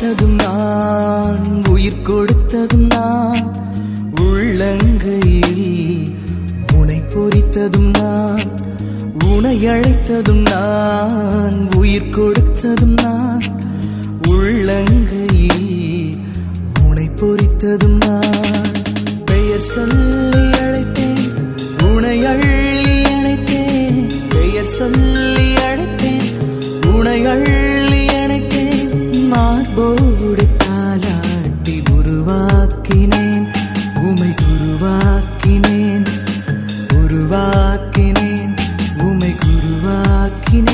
கொடுத்ததும் நான் உயிர் கொடுத்ததும் நான் உள்ளங்கையில் உனை பொறித்ததும் நான் உனை அழைத்ததும் நான் உயிர் கொடுத்ததும் நான் உள்ளங்கையில் உனை பொறித்ததும் நான். பெயர் சொல்லி அழைத்தேன் உனை அள்ளி அழைத்தேன் பெயர் சொல்லி உருவாக்கினேன். உமை உருவாக்கினேன்.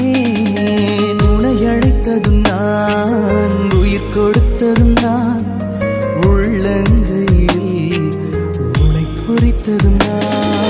உனை அழைத்ததும் நான் உயிர் கொடுத்ததும் நான் உள்ளங்கையில் உனை பொறித்ததும் நான்.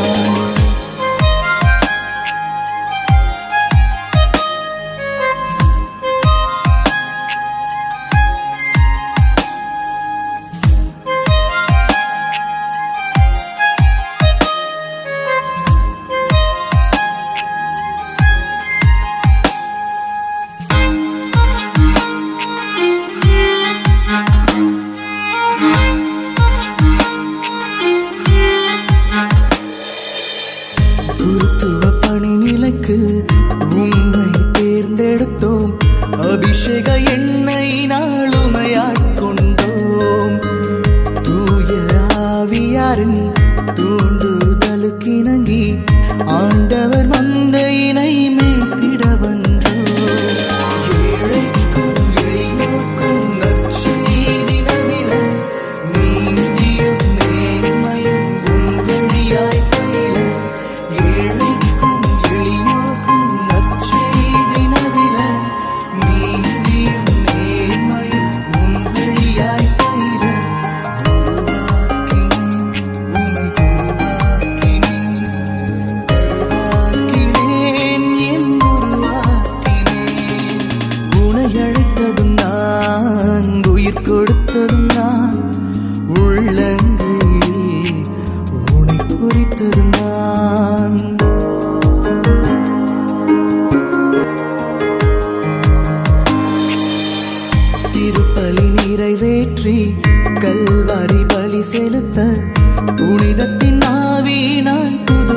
உள்ளங்கையில் உனை குறித்திருந்தான் திருப்பலி நிறைவேற்றி கல்வாரி பலி செலுத்த புனிதத்தின் ஆவினால் புது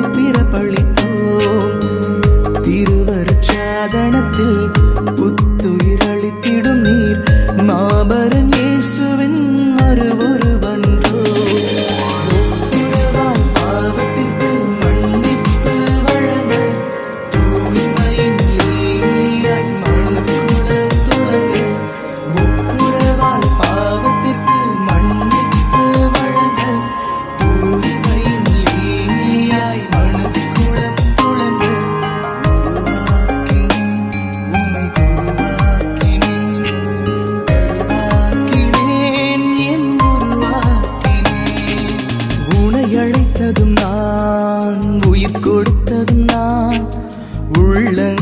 寒冷